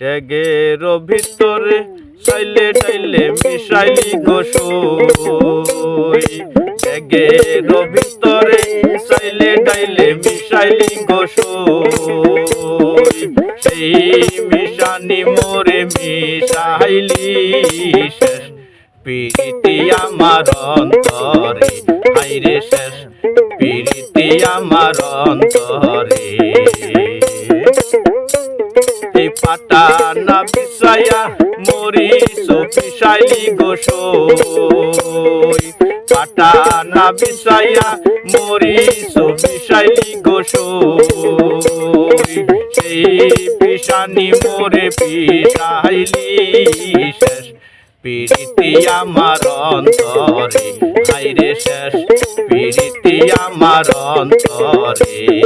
ড্যাগের ভিতরে চাইলে টাইলে মিশাইলি গোসই। ড্যাগের ভিতরে চাইলে টাইলে মিশাইলি গোসই। সেই মিশানি মোরে মিশাইলি শেষ। প্রীতি আমার অন্তরে হাইরে শেষ। প্রীতি আমার অন্তরে। এই পাটানা বিছায়া মরি পিসাইলি গোসই পাটানা বিছায়া মরি পিসাইলি গোসই সেই। পিসানি মোরে পিসাইলি শেষ। প্রীতি আমার অন্তরে হাইরে শেষ। প্রীতি আমার অন্তরে।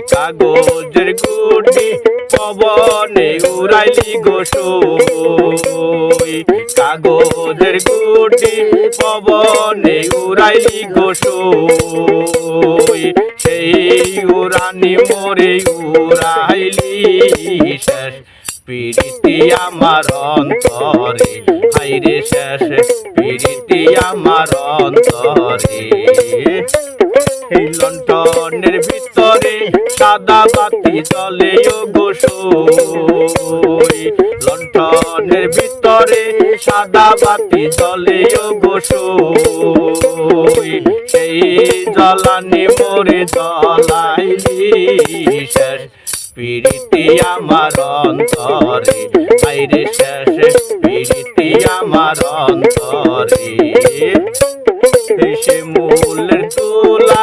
কাগজের গুটি পবনে উড়াইলি গোসই কাগজের গুটি পবনে উড়াইলি গোসই সেই। উড়ানি মোরে উড়াইলি শেষ। প্রীতি আমার অন্তরে হাইরে শেষ। প্রীতি আমার অন্তরে। সাদা বাতি জলে গোসই লন্ডনের ভিতরে সাদা বাতি জলে গোসই সেই। জ্বালানি মোরে জ্বলাইলি শেষ। প্রীতি আমার অন্তরে। বাইরে শেষ প্রীতি আমার অন্তরে। সে মূলের তোলা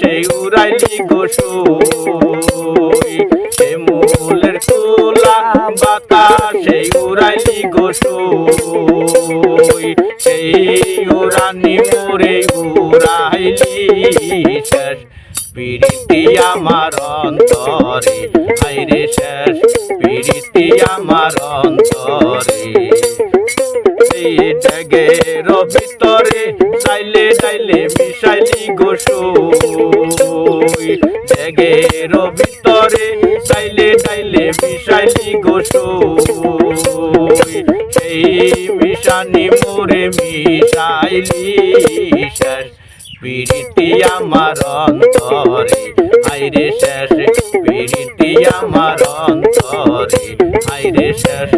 বাতাসে উড়াইলি গোসই সে মূলের তোলা বাতাসে উড়াইলি গোসই সেই। উড়ানি মোরে উড়াইলি শেষ। প্রীতি আমার অন্তরে হাইরে শেষ। প্রীতি আমার অন্তরে। ড্যাগের ভিতরে চাইলে চাইলে মিশাইলি ড্যাগের ভিতরে চাইলে চাইলে মিশাইলি গোসই সেই মিশানি মোরে মিশাইলি শেষ। প্রীতি আমার অন্তরে, আইরে শেষ। প্রীতি আমার অন্তরে, আইরে শেষ।